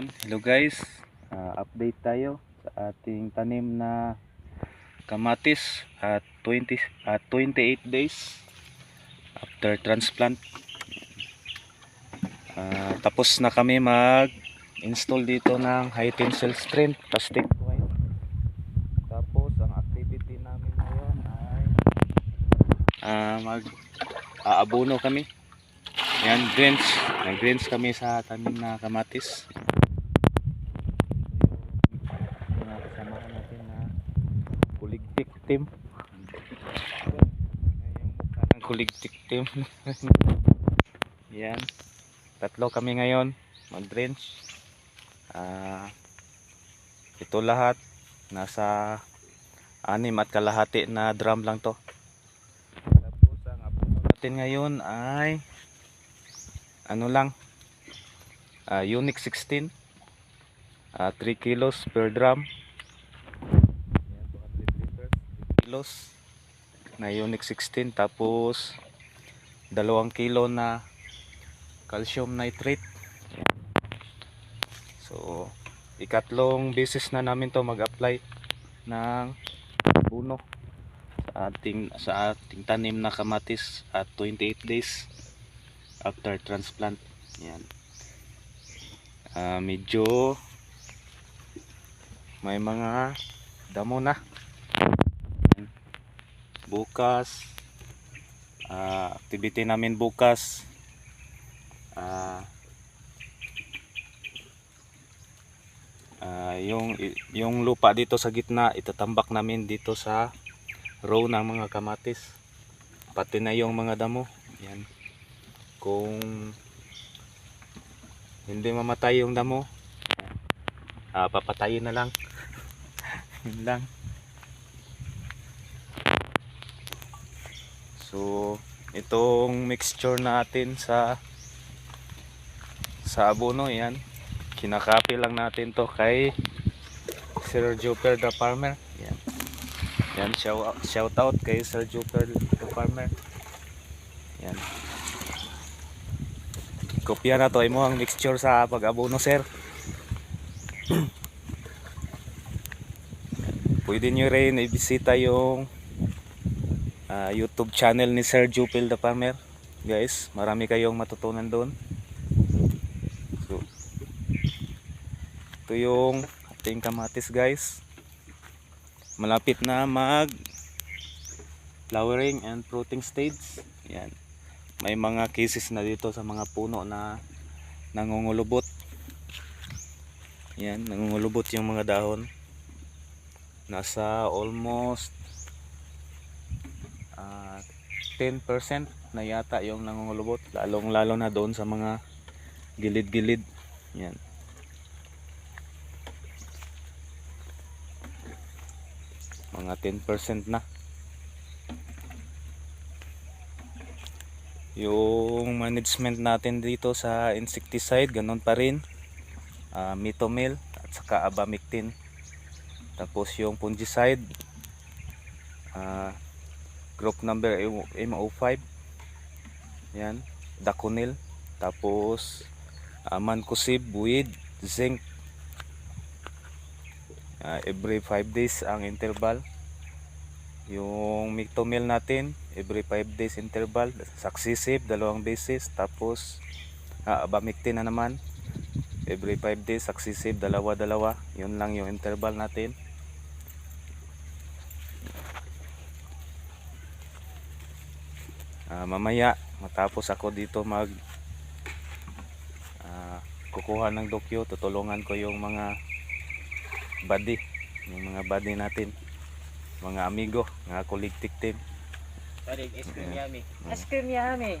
Yan. Hello guys, Ah, update tayo sa ating tanim na kamatis at 20 at 28 days after transplant. Ah, tapos na kami mag install dito ng high tensile strength plastic twine. Tapos ang activity namin ngayon ay ah, mag aabono kami. Yan, greens. Nag-greens kami sa tanim na kamatis. mga kasamahan natin na kuligtik team. Yung mukha ng kuligtik team. Yan. Tatlo kami ngayon. Mag-drench. Ah, ito lahat nasa anim at kalahati na drum lang to. Tapos ang abono natin ngayon ay ano lang ah, Unix 16 Ah, 3 kilos per drum. Yan, 200 liters, 3 kilos na Unix 16 tapos 2 kilo na calcium nitrate. So, ikatlong beses na namin to mag-apply ng buno sa ating sa ating tanim na kamatis at 28 days after transplant. Yan. Ah, medyo may mga damo na bukas. Ah, activity namin bukas. Ah, ah, yung yung lupa dito sa gitna itatambak namin dito sa row ng mga kamatis. Pati na yung mga damo. Yan. Kung hindi mamatay yung damo ah, papatayin na lang. Lang so itong mixture natin sa sa abono yan kinakapi lang natin to kay Sir Jupiter the Farmer. Yan yan shout, shout out kay Sir Jupiter the Farmer. Yan kopya na to. Imo ang mixture sa pag-abono sir? Pwede nyo rin ibisita yung ah, YouTube channel ni Sir Jupil the Farmer guys marami kayong matutunan doon. So ito yung ating kamatis guys. Malapit na mag flowering and fruiting stage. Yan. May mga cases na dito sa mga puno na nangungulubot. Yan nangungulubot yung mga dahon. Nasa almost ah, 10% na yata yung nangungulubot lalong lalo na doon sa mga gilid-gilid. Yan. Mga 10% na. Yung management natin dito sa insecticide ganun pa rin. Uh, mitomil at saka abamectin tapos yung fungicide. Ah, group number MO5 yan daconil tapos uh, mancosib with zinc. Ah, every 5 days ang interval. Yung mictomil natin every 5 days interval. Successive dalawang beses tapos uh, abamectin na naman. Every 5 days successive dalawa dalawa yun lang yung interval natin Ah, mamaya matapos ako dito mag ah, kukuha ng dokyo tutulungan ko yung mga buddy yung mga buddy natin mga amigo mga collective team Tarig, ice cream yummy. Ice cream yummy.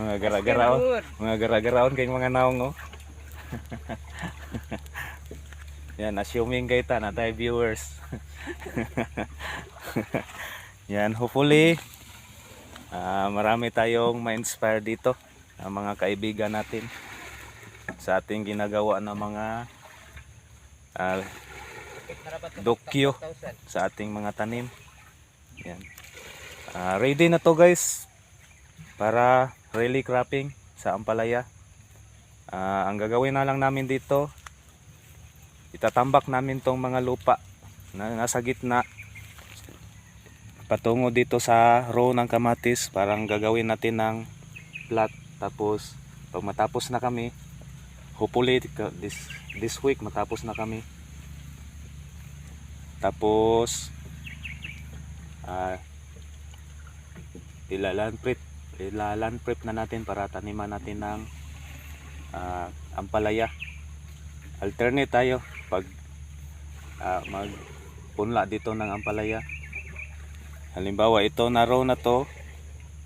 mga gara-garaon mga gara-garaon kayong mga naong oh. yan assuming kayo ta na tayo viewers yan hopefully ah, marami tayong ma-inspire dito ang mga kaibigan natin sa ating ginagawa ng mga ah, dokyo sa ating mga tanim. Yan. Ah, ready na to guys para really cropping sa Ampalaya. Ah, ang gagawin na lang namin dito, itatambak namin tong mga lupa na nasa gitna patungo dito sa row ng kamatis parang gagawin natin ng plot. Tapos pag matapos na kami hopefully this, this week matapos na kami. Tapos ah ilalan prep ilalan prep na natin para taniman natin ng ah, ampalaya. Alternate tayo pag ah, magpunla dito ng ampalaya halimbawa ito na row na to.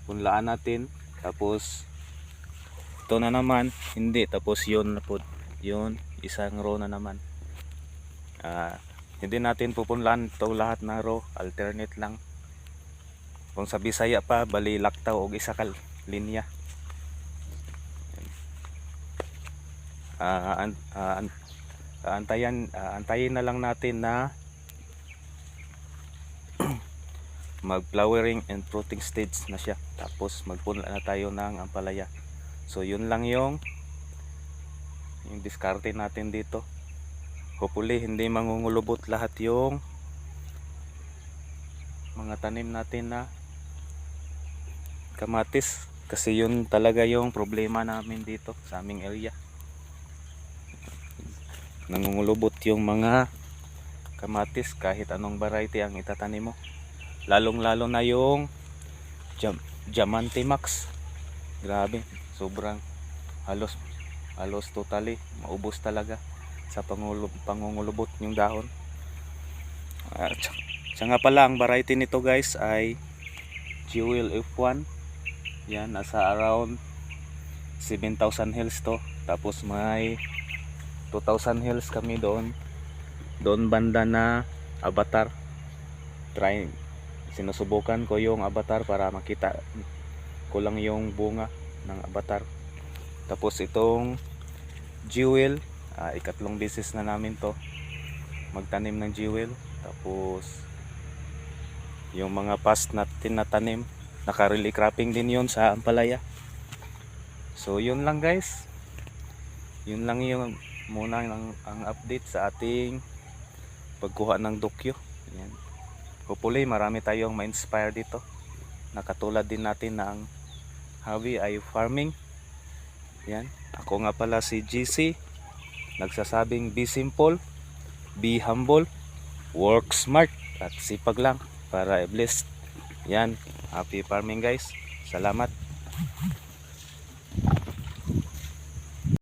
Punlaan natin. Tapos ito na naman. Hindi tapos yun na po. Yun isang row na naman. Ah, hindi natin pupunlaan to lahat na row alternate lang. Kung sa Bisaya pa bali laktaw og isa ka linya. Ah, an, ah, an- ah, antayan ah, antayin na lang natin na mag flowering and fruiting stage na siya. Tapos magpunla na tayo ng ampalaya. So yun lang yung yung diskarte natin dito. Hopefully hindi mangungulubot lahat yung mga tanim natin na kamatis. Kasi yun talaga yung problema namin dito sa aming area. Nangungulubot yung mga kamatis kahit anong variety ang itatanim mo lalong lalo na yung jam, Diamante Max. Grabe sobrang halos halos totally maubos talaga sa pangulub, pangungulubot yung dahon. At siya nga pala ang variety nito guys ay Jewel F1 yan nasa around 7,000 hills to. Tapos may 2,000 hills kami doon. Doon banda na avatar try sinusubukan ko yung avatar para makita ko lang yung bunga ng avatar. Tapos itong jewel ah, ikatlong beses na namin to magtanim ng jewel. Tapos yung mga past natin na tanim nakarili cropping din yun sa ampalaya. So yun lang guys. Yun lang yung muna ang, ang update sa ating pagkuha ng dokyo. Yan hopefully marami tayong ma-inspire dito. Nakatulad din natin ng hobby ay farming. Yan. Ako nga pala si GC nagsasabing be simple be humble work smart at sipag lang para blessed yan happy farming guys. Salamat